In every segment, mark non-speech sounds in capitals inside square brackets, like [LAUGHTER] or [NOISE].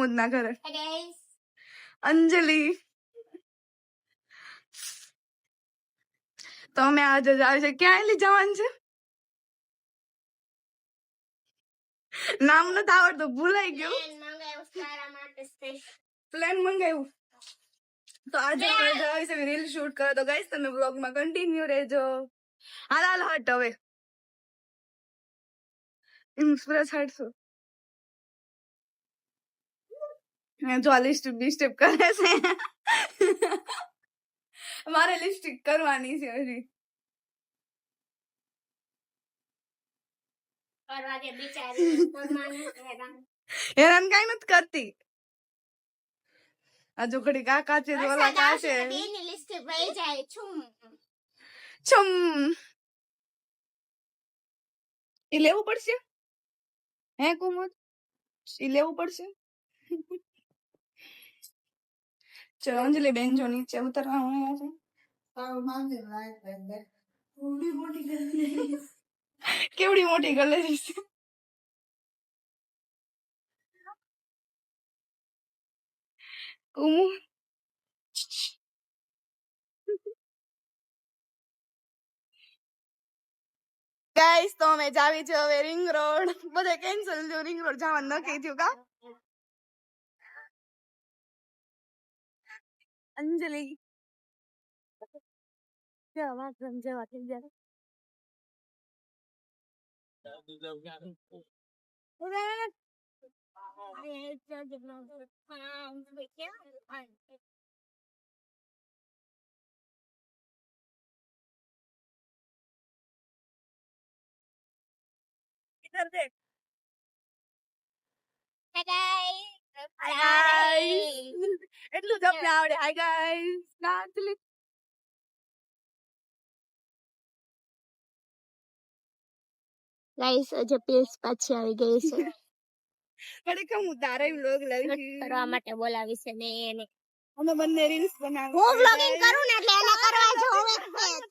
કુમુદ ના ઘરે અંજલિ તો અમે આજે જ આવે છે ક્યાં લઈ જવાનું છે નામ નથી આવડતું ભૂલાઈ ગયું પ્લેન મંગાવ્યું. પ્લાન તો આજે આપણે જવાય છે રીલ શૂટ કરો તો ગાઈસ તમે વ્લોગમાં કન્ટિન્યુ રહેજો હાલ હાલ હટ હવે ઇન્સ્પિરસ હટશો જો આ લિસ્ટ ડિસ્ટર્બ કરે છે મારે લિપસ્ટિક કરવાની છે હજી કરવા દે બિચારી. ભગવાનનું હેરાન. હેરાન કઈ નથી કરતી આ જો ઘડી કાકા છે તો ઓલા વરસાદ કા આવશે છે તો બેયની list વહી જાય. છુમ. છમ ઈ લેવું પડશે હે કુમુદ ઈ લેવું પડશે ચલો અંજલિ બેન જો નીચે ઉતરવા આવ્યા છે. કેવડી મોટી ગલેરી છે. કુમુ ગાઈસ તો અમે જાવી છે હવે રિંગ રોડ બધે કેન્સલ થયું રિંગ રોડ જવાનું નક્કી થયું કા? અંજલિ જવા જવા થઈ [LAUGHS] એટલું તમને આવડે. હાય ગાઈસ નાચલી ગાઈસ આજે પીલ્સ પાછી આવી ગઈ છે. [LAUGHS] મને કે હું વ્લોગ લાવી કરવા માટે બોલાવી છે ને એને. અમે બંને રીલ્સ બનાવી હું વ્લોગિંગ કરું ને એટલે એને કરવા જોવે છે.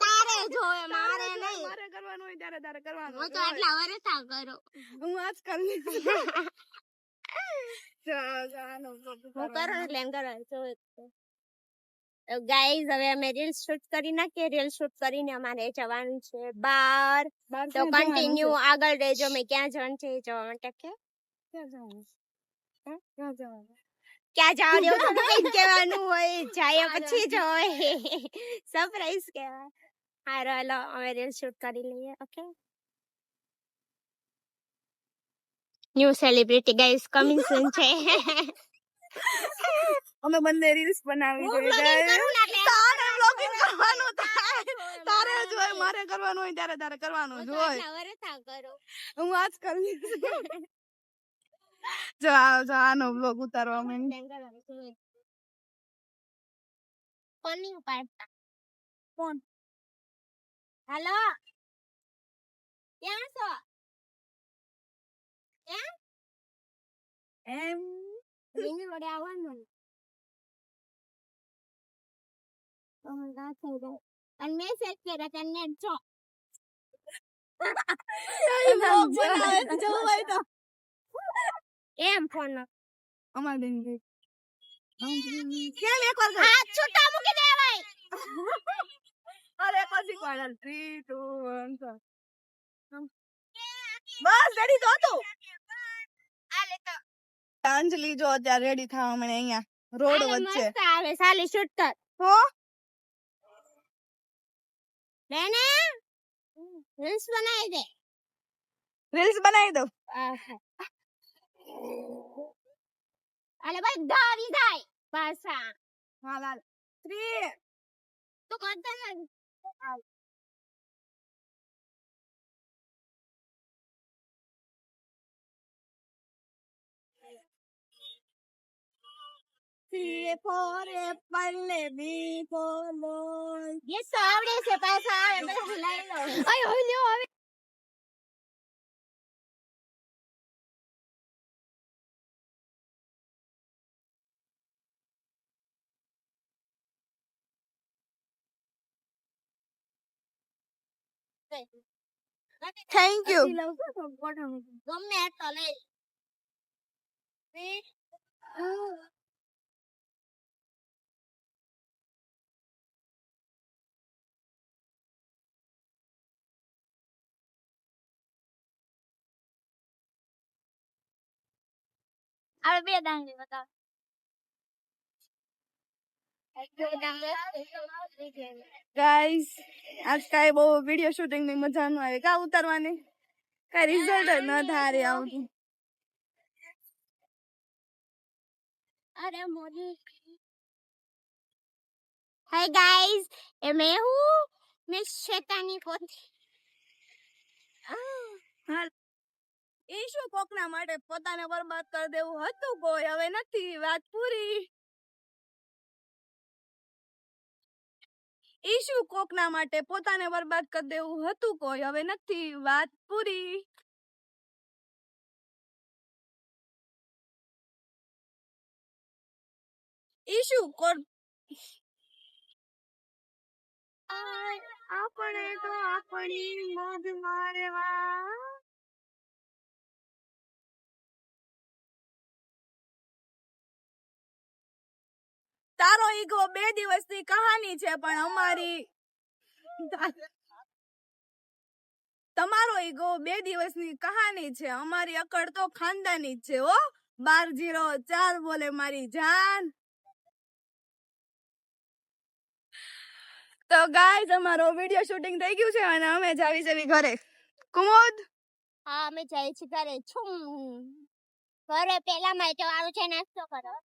તારે જોવે મારે નહીં. મારે કરવાનું હોય ત્યારે તારે કરવાનું હું તો આટલા વરસા કરો. હું આજ [LAUGHS] હું કરું જોવે ગાઈઝ હવે અમે રીલ શૂટ કરી નાખીએ રીલ શૂટ કરીને અમારે જવાનું છે બાર. તો કન્ટિન્યુ આગળ રહેજો મેં ક્યાં જવાનું છે જોવા માટે કે ક્યાં થોડું કહેવાનું હોય [LAUGHS] જાય પછી જ હોય. [LAUGHS] સરપ્રાઈઝ કહેવાય. હારો હેલો અમે રીલ શૂટ કરી લઈએ okay? New celebrity guys coming soon છે. [LAUGHS] અમે બંને રીલ્સ બનાવી જોઈએ તારે બ્લોગિંગ કરવાનું થાય. તારે જ હોય મારે કરવાનું હોય ત્યારે તારે કરવાનું જ હોય. આટલા વર્ષા કરું. હું [LAUGHS] જો આ જો આનો બ્લોગ ઉતારવા માંડી Plan કરવાનું ફોન નહીં ઉપાડતા ફોન હાલો ક્યાં છો? રિંગ વડે આવવાનું અને મેસેજ કર્યા કે નેટ છો vlog બનાવે છે, જોવું હોય તો એમ ફોન અમાર ગઈ કેમ એક વાર હા છૂટા મૂકી દેવાય અરે પછી કોણ 3 2 1 બસ રેડી તું તો અંજલિ જો અત્યારે રેડી થવા મને અહીંયા રોડ આલે વચ્ચે. મસ્ત આવે સાલી શૂટ કર. હો? બેને રીલ્સ બનાવી દે. રીલ્સ બનાવી દઉં? આહા. આલે બધા આવી જાય પાછા. હા લાલ થ્રી તું કરતા નથી C for apple, B for ball. Yes તો આવડે છે પાછા આવે બધા લઈ લો અય હોય લ્યો હવે Thank you. ગમે એટલો લઈ હવે બે દાંડી બતાવ ગાઈસ આજ કાંઈ બહુ વીડિયો શૂટિંગની મજા ન આવે કા ઉતારવાની કઈ રિઝલ્ટ ન ધારે આવતું અરે મોદી હાય ગાઈસ એ મેં હું મેં શેતાની પોતી હાલ ઈ શું કોકના માટે પોતાને બરબાદ કરી દેવું હતું કોઈ? હવે નથી વાત પૂરી. શું કોકના માટે પોતાને બરબાદ કરી દેવું હતું કોઈ? હવે નથી વાત પૂરી. ઈશુ કોર આપણે તો આપણી મોજ મારવા તારો ઈગો બે દિવસની કહાની છે પણ અમારી તમારો ઈગો બે દિવસની કહાની છે અમારી અકડ તો ખાનદાની જ છે હો. બાર જીરો ચાર બોલે મારી જાન. તો ગાઈઝ અમારો વીડિયો શૂટિંગ થઈ ગયું છે અને અમે જાવી છે ઘરે. કુમોદ? હા અમે જઈએ છીએ ઘરે. છું. ઘરે પેલા માટે વાળું છે નાસ્તો કરો.